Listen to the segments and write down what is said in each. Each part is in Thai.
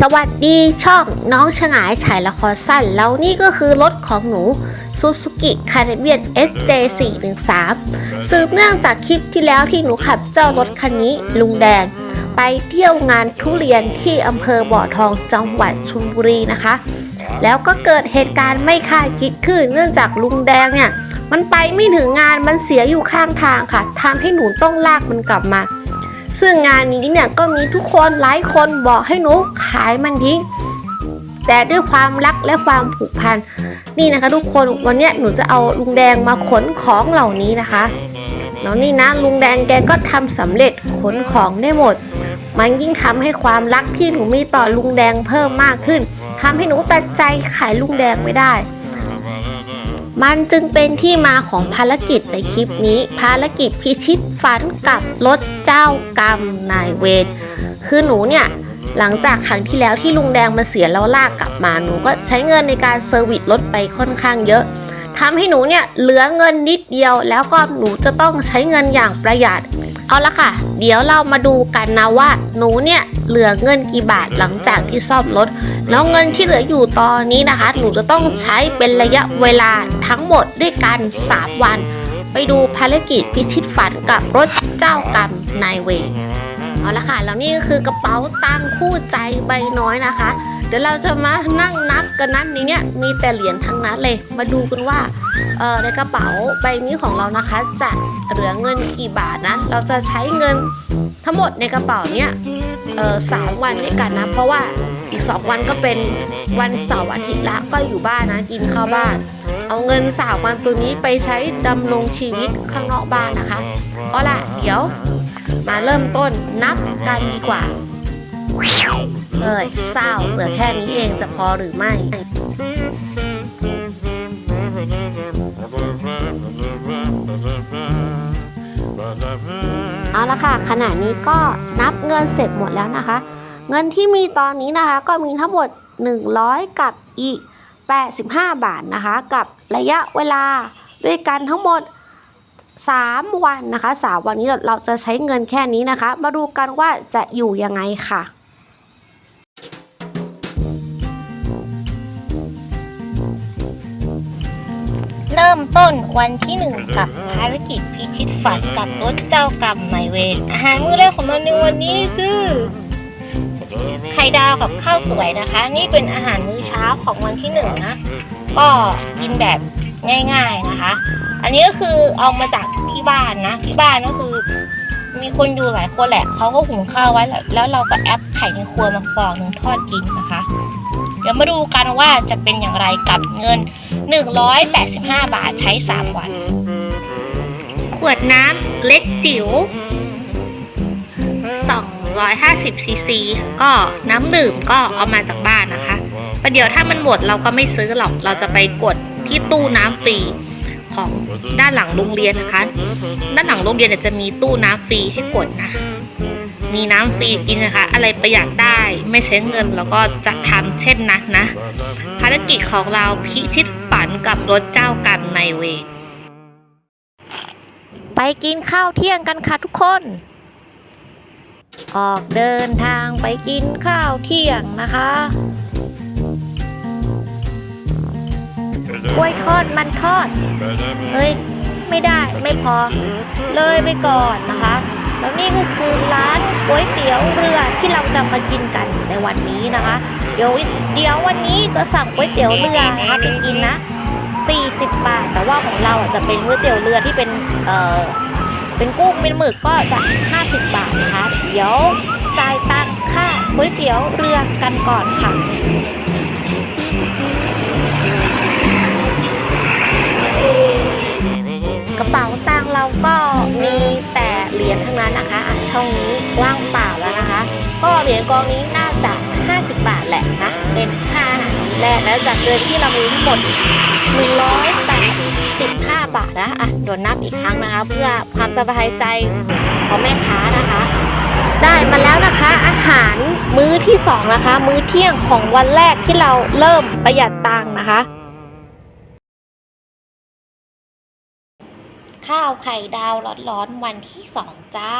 สวัสดีช่องน้องฉงายฉายละครสั้น แล้วนี่ก็คือรถของหนู Suzuki c a r i b e a n SJ413 สืบเนื่องจากคลิปที่แล้วที่หนูขับเจ้ารถคันนี้ลุงแดง ไปเที่ยวงานทุเรียนที่อำเภอบ่อทองจังหวัดชลบุรีนะคะ แล้วก็เกิดเหตุการณ์ไม่คาดคิดขึ้น เนื่องจากลุงแดงเนี่ย มันไปไม่ถึงงานมันเสียอยู่ข้างทางค่ะทำให้หนูต้องลากมันกลับมา ซึ่งงานนี้เนี่ยก็มีทุกคนหลายคนบอกให้หนูขายมันทิ้ง แต่ด้วยความรักและความผูกพัน นี่นะคะ ทุกคนวันนี้หนูจะเอาลุงแดงมาขนของเหล่านี้นะคะแล้วนี่นะลุงแดงแกก็ทำสำเร็จขนของได้หมด มันยิ่งทำให้ความรักที่หนูมีต่อลุงแดงเพิ่มมากขึ้นทำให้หนูตัดใจขายลุงแดงไม่ได้ มันจึงเป็นที่มาของภารกิจในคลิปนี้ ภารกิจพิชิตฝันกับรถเจ้ากรรมนายเวรคือหนูเนี่ยหลังจากครั้งที่แล้วที่ลุงแดงมาเสียแล้วลากกลับมาหนูก็ใช้เงินในการเซอร์วิสรถไปค่อนข้างเยอะทำให้หนูเนี่ยเหลือเงินนิดเดียว แล้วก็หนูจะต้องใช้เงินอย่างประหยัด เอาละค่ะ เดี๋ยวเรามาดูกันนะว่า หนูเนี่ยเหลือเงินกี่บาทหลังจากที่ซ่อมรถ แล้วเงินที่เหลืออยู่ตอนนี้นะคะ หนูจะต้องใช้เป็นระยะเวลาทั้งหมดด้วยกัน 3 วัน ไปดูภารกิจพิชิตฝันกับรถเจ้ากรรมนายเวร เอาละค่ะแล้วนี่ก็คือกระเป๋าตังคู่ใจใบน้อยนะคะ เดี๋ยวเราจะมานั่งนับกันนั้นในเนี้ยมีแต่เหรียญทั้งนั้นเลย มาดูกันว่าเออในกระเป๋าใบนี้ของเรานะคะ จะเหลือเงินกี่บาทนะเราจะใช้เงินทั้งหมดในกระเป๋าเนี้ยเออสามวันด้วยกันนะ เพราะว่าอีกสองวันก็เป็นวันเสาร์อาทิตย์ละก็อยู่บ้านนะกินข้าวบ้านเอาเงินสามวันตัวนี้ไปใช้ดำรงชีวิตข้างนอกบ้านนะคะ เอาล่ะ เดี๋ยว มาเริ่มต้นนับกันดีกว่าเอ้ยเศร้าเหลือแค่นี้เองจะพอหรือไม่ เอาละค่ะ ขณะนี้ก็นับเงินเสร็จหมดแล้วนะคะ เงินที่มีตอนนี้นะคะก็มีทั้งหมด 100 กับอีก 85 บาทนะคะ กับระยะเวลาด้วยกันทั้งหมด 3 วันนะคะ 3 วันนี้เราจะใช้เงินแค่นี้นะคะ มาดูกันว่าจะอยู่ยังไงค่ะเริ่มต้นวันที่หนึ่งกับภารกิจพิชิตฝันกับรถเจ้ากรรมนายเวรอาหารมื้อแรกของเราในวันนี้คือไข่ดาวกับข้าวสวยนะคะ นี่เป็นอาหารมื้อเช้าของวันที่หนึ่งนะ ก็กินแบบง่าย ๆนะคะอั นี้ก็คือเอามาจากที่บ้านนะ ที่บ้านก็คือ มีคนอยู่หลายคนแหละเขาก็หุงข้าวไว้แล้วแล้วเราก็แอปไข่ในครัวมาฟองหนึ่งทอดกินนะคะ เดี๋ยวมาดูกันว่าจะเป็นอย่างไรกับเงิน 185 บาทใช้ 3 วัน ขวดน้ำเล็กจิ๋ว250ซีซีก็น้ำดื่มก็เอามาจากบ้านนะคะประเดี๋ยวถ้ามันหมดเราก็ไม่ซื้อหรอก เราจะไปกดที่ตู้น้ำฟรี ของด้านหลังโรงเรียนนะคะ ด้านหลังโรงเรียนจะมีตู้น้ำฟรีให้กดนะมีน้ำฟรีกินนะคะ อะไรประหยัดได้ไม่ใช้เงินแล้วก็จะทำเช่นนั้นนะ ภารกิจของเราพิชิตฝันกับรถเจ้ากรรมนเวไปกินข้าวเที่ยงกันค่ะทุกคน ออกเดินทางไปกินข้าวเที่ยงนะคะ กล้วยทอดมันทอด เฮ้ย ไม่ได้ไม่พอ เลยไปก่อนนะคะ แล้วนี่ก็คือร้านก๋วยเตี๋ยวเรือที่เราจะมากินกันในวันนี้นะคะ เดี๋ยวเดี๋ยววันนี้จะสั่งก๋วยเตี๋ยวเรือนะคะไปกินนะ 40 บาท แต่ว่าของเราจะเป็นก๋วยเตี๋ยวเรือที่เป็นเอ่อเป็นกุ้งเป็นหมึกก็จะ 50 บาทนะคะ เดี๋ยวจ่ายตังค่าก๋วยเตี๋ยวเรือกันก่อนค่ะ ป๋าตังเราก็มีแต่เหรียญทั้งนั้นนะคะอะช่องนี้ว่างเปล่าแล้วนะคะ ก็เหรียญกองนี้น่าจะ 50 บาทแหละนะเป็นค่าอาหารแรกแล้วจากเดือนที่เรามีทั้งหมด 185 บาทนะอะเดี๋ยวนับอีกครั้งนะคะ เพื่อความสบายใจของแม่ค้านะคะ ได้มาแล้วนะคะ อาหารมื้อที่สองนะคะ มื้อเที่ยงของวันแรกที่เราเริ่มประหยัดตังค์นะคะ ข้าวไข่ดาวร้อนๆวันที่สองจ้า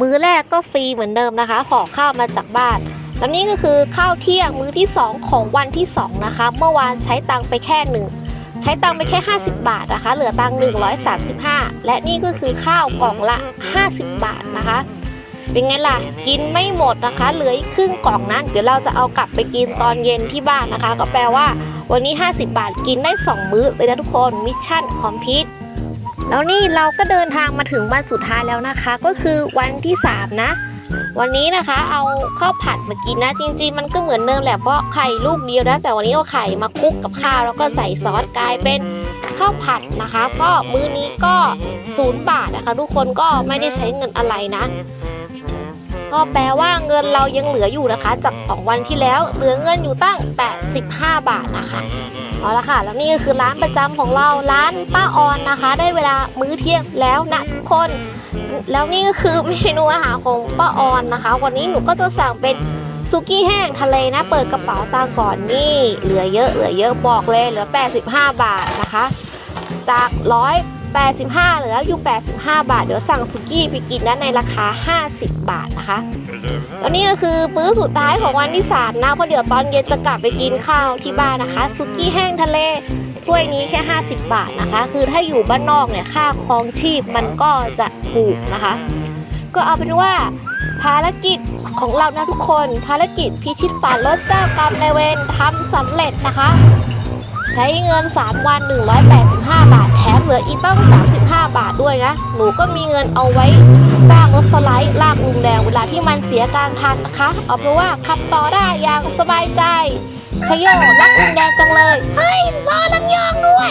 มื้อแรกก็ฟรีเหมือนเดิมนะคะห่อข้าวมาจากบ้านแล้วนี่ก็คือข้าวเที่ยงมื้อที่ 2 ของวันที่ 2 นะคะ เมื่อวานใช้ตังไปแค่หนึ่งใช้ตังไปแค่ 50 บาทนะคะ เหลือตัง135 และนี่ก็คือข้าวกล่องละ 50 บาทนะคะ เป็นไงล่ะ กินไม่หมดนะคะ เหลืออีกครึ่งกล่องนั้นเดี๋ยวเราจะเอากลับไปกินตอนเย็นที่บ้านนะคะ ก็แปลว่า วันนี้ 50 บาทกินได้ 2 มื้อเลยนะทุกคนมิชชั่นคอมพลีทแล้วนี่เราก็เดินทางมาถึงวันสุดท้ายแล้วนะคะ ก็คือวันที่ 3 นะ วันนี้นะคะเอาข้าวผัดมากินนะ จริงๆ มันก็เหมือนเดิมแหละเพราะไข่ลูกเดียวนะแต่วันนี้เอาไข่มาคลุกกับข้าวแล้วก็ใส่ซอสกลายเป็นข้าวผัดนะคะ ก็มื้อนี้ก็ศูนย์บาทนะคะ ทุกคนก็ไม่ได้ใช้เงินอะไรนะ ก็แปลว่าเงินเรายังเหลืออยู่นะคะ จาก 2 วันที่แล้ว เหลือเงินอยู่ตั้ง 85 บาทนะคะเอาละค่ะ แล้วนี่ก็คือร้านประจำของเราร้านป้าออนนะคะ ได้เวลามื้อเที่ยงแล้วนะทุกคน แล้วนี่ก็คือเมนูอาหารของป้าออนนะคะ วันนี้หนูก็จะสั่งเป็นซุกี้แห้งทะเลนะ เปิดกระเป๋าตังค์ก่อนนี่ เหลือเยอะเหลือเยอะบอกเลยเหลือ 85 บาทนะคะ จาก 85เหลืออยู่ 85 บาท เดี๋ยวสั่งซุกี้ไปกินนะในราคา 50 บาทนะคะแล้วนี่ก็คือมื้อสุดท้ายของวันที่ 3 นะ เพราะเดี๋ยวตอนเย็นจะกลับไปกินข้าวที่บ้านนะคะซุกี้แห้งทะเลถ้วยนี้แค่ 50 บาทนะคะ คือถ้าอยู่บ้านนอกเนี่ยค่าครองชีพมันก็จะถูกนะคะ ก็เอาเป็นว่าภารกิจของเรานะทุกคน ภารกิจพิชิตฝันลดเจ้ากรรมนายเวรทำสำเร็จนะคะ ใช้เงิน 3 วัน 185 บาท แถมเหลืออีกตั้ง 35 บาทด้วยนะ หนูก็มีเงินเอาไว้จ้างรถสไลด์ลากลุงแดงเวลาที่มันเสียกลางทางนะคะ เอาเป็นว่าขับต่อได้อย่างสบายใจขยโยรักลุงแดงจังเลย เฮ้ยรอลำยองด้วย